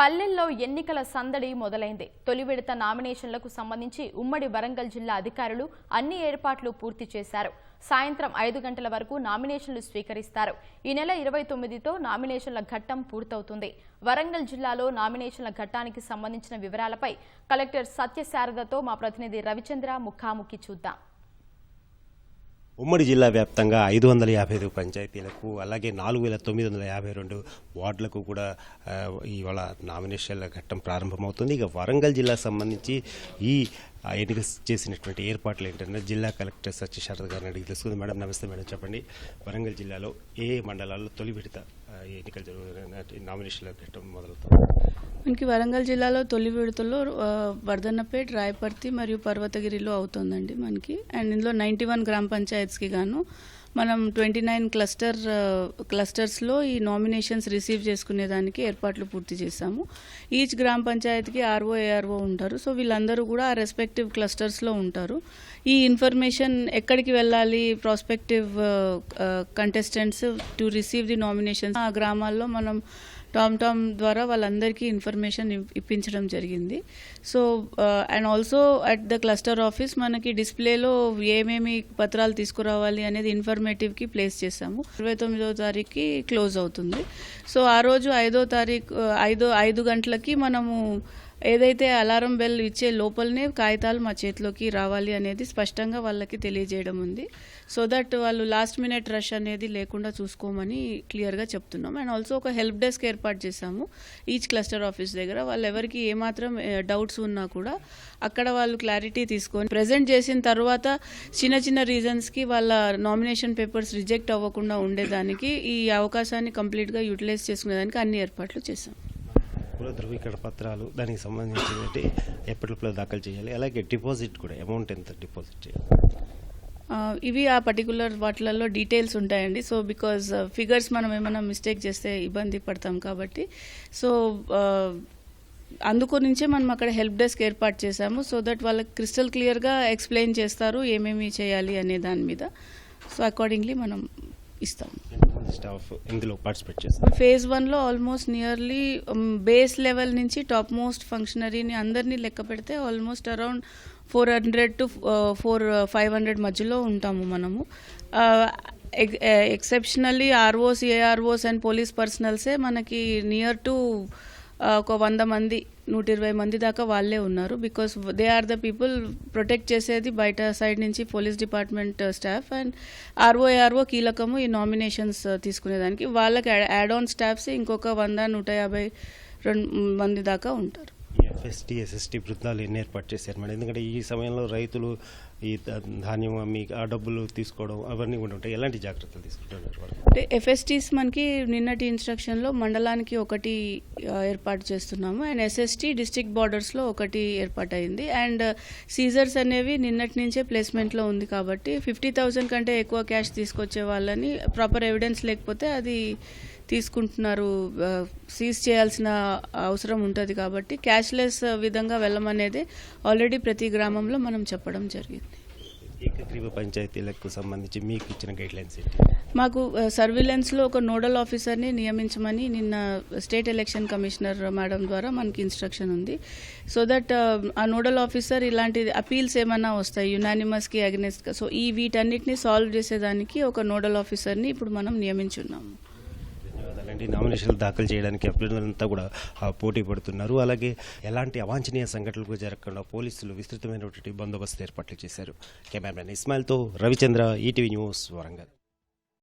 పల్లెల్లో ఎన్నికల సందడి మొదలైంది. తొలి విడత నామినేషన్లకు సంబంధించి ఉమ్మడి వరంగల్ జిల్లా అధికారులు అన్ని ఏర్పాట్లు పూర్తి చేశారు. సాయంత్రం ఐదు గంటల వరకు నామినేషన్లు స్వీకరిస్తారు. ఈ నెల ఇరవై తొమ్మిదితో నామినేషన్ల ఘట్టం పూర్తవుతుంది. వరంగల్ జిల్లాలో నామినేషన్ల ఘట్టానికి సంబంధించిన వివరాలపై కలెక్టర్ సత్యశారదతో మా ప్రతినిధి రవిచంద్ర ముఖాముఖి చూద్దాం. ఉమ్మడి జిల్లా వ్యాప్తంగా ఐదు వందల యాభై ఐదు పంచాయతీలకు అలాగే నాలుగు వేల తొమ్మిది వందల యాభై రెండు వార్డులకు కూడా ఇవాళ నామినేషన్ల ఘట్టం ప్రారంభమవుతుంది. ఇక వరంగల్ జిల్లాకు సంబంధించి ఈ ఎన్నిక చేసినటువంటి ఏర్పాట్లు ఏంటంటే జిల్లా కలెక్టర్ సత్యశారద గారిని అడిగి తెలుసుకుంది. మేడం నమస్తే మేడం చెప్పండి. వరంగల్ జిల్లాలో ఏ మండలాల్లో తొలి విడత ఎన్నికలు జరుగుతున్న నామినేషన్ల ఘట్టం మొదలవుతుంది? మనకి వరంగల్ జిల్లాలో తొలి విడతలో వర్ధన్నపేట్ రాయపర్తి మరియు పర్వతగిరిలో అవుతుందండి మనకి. అండ్ ఇందులో నైంటీ వన్ గ్రామ పంచాయత్స్కి గాను మనం ట్వంటీ నైన్ క్లస్టర్ క్లస్టర్స్లో ఈ నామినేషన్స్ రిసీవ్ చేసుకునేదానికి ఏర్పాట్లు పూర్తి చేశాము. ఈచ్ గ్రామ పంచాయతీకి ఆర్ఓ ఏఆర్ఓ ఉంటారు. సో వీళ్ళందరూ కూడా ఆ రెస్పెక్టివ్ క్లస్టర్స్లో ఉంటారు. ఈ ఇన్ఫర్మేషన్ ఎక్కడికి వెళ్ళాలి prospective contestants to receive the nominations ఆ గ్రామాల్లో మనం టామ్ టామ్ ద్వారా వాళ్ళందరికీ ఇన్ఫర్మేషన్ ఇప్పించడం జరిగింది. So and also at the cluster office మనకి డిస్ప్లేలో ఏమేమి పత్రాలు తీసుకురావాలి అనేది ఇన్ఫర్మేటివ్కి ప్లేస్ చేసాము ఇరవై తొమ్మిదో తారీఖుకి క్లోజ్ అవుతుంది. సో ఆ రోజు ఐదో తారీఖు ఐదో ఐదు గంటలకి మనము ఏదైతే అలారం బెల్ ఇచ్చే లోపలనే కాగితాలు మా చేతిలోకి రావాలి అనేది స్పష్టంగా వాళ్ళకి తెలియజేయడం ఉంది. సో దట్ వాళ్ళు లాస్ట్ మినిట్ రష్ అనేది లేకుండా చూసుకోమని క్లియర్గా చెప్తున్నాం. అండ్ ఆల్సో ఒక హెల్ప్ డెస్క్ ఏర్పాటు చేశాము. ఈచ్ క్లస్టర్ ఆఫీస్ దగ్గర వాళ్ళు ఎవరికి ఏమాత్రం డౌట్స్ ఉన్నా కూడా అక్కడ వాళ్ళు క్లారిటీ తీసుకొని ప్రజెంట్ చేసిన తర్వాత చిన్న చిన్న రీజన్స్కి వాళ్ళ నామినేషన్ పేపర్స్ రిజెక్ట్ అవ్వకుండా ఉండేదానికి ఈ అవకాశాన్ని కంప్లీట్గా యూటిలైజ్ చేసుకునేదానికి అన్ని ఏర్పాట్లు చేశాం. కుల ధృవీకరణ పత్రాలు దానికి సంబంధించినవి ఎప్పటిలో దాఖలు చేయాలి? అలాగే డిపాజిట్ కూడా అమౌంట్ ఎంత డిపాజిట్ చేయాలి? ఇవి ఆ పర్టికులర్ వాటిలలో డీటెయిల్స్ ఉంటాయండి. సో బికాజ్ ఫిగర్స్ మనం ఏమైనా మిస్టేక్ చేస్తే ఇబ్బంది పడతాం కాబట్టి. సో అందుకు నుంచే మనం అక్కడ హెల్ప్ డెస్క్ ఏర్పాటు చేశాము. సో దట్ వాళ్ళకి క్రిస్టల్ క్లియర్గా ఎక్స్ప్లెయిన్ చేస్తారు ఏమేమి చేయాలి అనే దాని మీద. సో అకార్డింగ్లీ మనం ఇస్తాము. స్టాఫ్ ఇందులో పార్టిసిపేట్ చేస్తారు ఫేజ్ వన్లో ఆల్మోస్ట్ నియర్లీ బేస్ లెవెల్ నుంచి టాప్ మోస్ట్ ఫంక్షనరీని అందరినీ లెక్క పెడితే almost around four hundred to four five hundred మధ్యలో ఉంటాము మనము. Exceptionally ROs AROs and police పర్సనల్సే మనకి నియర్ టు ఒక వంద మంది నూట ఇరవై మంది దాకా వాళ్ళే ఉన్నారు. Because they are the people protect చేసేది బయట సైడ్ నుంచి police department staff and RO RO కీలకము ఈ నామినేషన్స్ uh, తీసుకునేదానికి. వాళ్ళకి యాడ్ ఆన్ స్టాఫ్స్ ఇంకొక వంద నూట యాభై రెండు మంది దాకా ఉంటారు. ఎస్టీ ఎస్ఎస్టీ బృందాలు ఎన్ని ఏర్పాటు చేశారు మేడం? ఎందుకంటే ఈ సమయంలో రైతులు ఈ ధాన్యం అమ్మి ఆ డబ్బులు తీసుకోవడం అవన్నీ కూడా ఉంటాయి. ఎలాంటి జాగ్రత్తలు తీసుకుంటున్నారు అంటే ఎఫ్ఎస్టీస్ మనకి నిన్నటి ఇన్స్ట్రక్షన్లో మండలానికి ఒకటి ఏర్పాటు చేస్తున్నాము. అండ్ ఎస్ఎస్టీ డిస్ట్రిక్ట్ బార్డర్స్లో ఒకటి ఏర్పాటు అయింది అండ్ సీజర్స్ అనేవి నిన్నటి నుంచే ప్లేస్మెంట్లో ఉంది కాబట్టి ఫిఫ్టీ థౌజండ్ కంటే ఎక్కువ క్యాష్ తీసుకొచ్చే వాళ్ళని ప్రాపర్ ఎవిడెన్స్ లేకపోతే అది తీసుకుంటున్నారు సీజ్ చేయాల్సిన అవసరం ఉంటుంది కాబట్టి క్యాష్లెస్ విధంగా వెళ్ళమనేది ఆల్రెడీ ప్రతి గ్రామంలో మనం చెప్పడం జరిగింది. ఏకగ్రీవ పంచాయతీలకు సంబంధించి మీకు ఇచ్చిన గైడ్ లైన్స్ ఏంటి? మాకు సర్విలెన్స్లో ఒక నోడల్ ఆఫీసర్ని నియమించమని నిన్న స్టేట్ ఎలక్షన్ కమిషనర్ మేడం ద్వారా మనకి ఇన్స్ట్రక్షన్ ఉంది. సో దట్ ఆ నోడల్ ఆఫీసర్ ఇలాంటి అపీల్స్ ఏమైనా వస్తాయి? యునానిమస్కి అగెనెస్ట్గా సో ఈ వీటన్నిటిని సాల్వ్ చేసేదానికి ఒక నోడల్ ఆఫీసర్ని ఇప్పుడు మనం నియమించున్నాము. ధన్యవాదాలండి నామినేషన్లు దాఖలు చేయడానికి అభ్యర్థులంతా కూడా పోటీ పడుతున్నారు. అలాగే ఎలాంటి అవాంఛనీయ సంఘటనలు జరగకుండా పోలీసులు విస్తృతమైనటువంటి బందోబస్తు ఏర్పాట్లు చేశారు. కెమెరామెన్ ఇస్మాయిల్తో రవిచంద్ర ఈటీవీ న్యూస్ వరంగల్.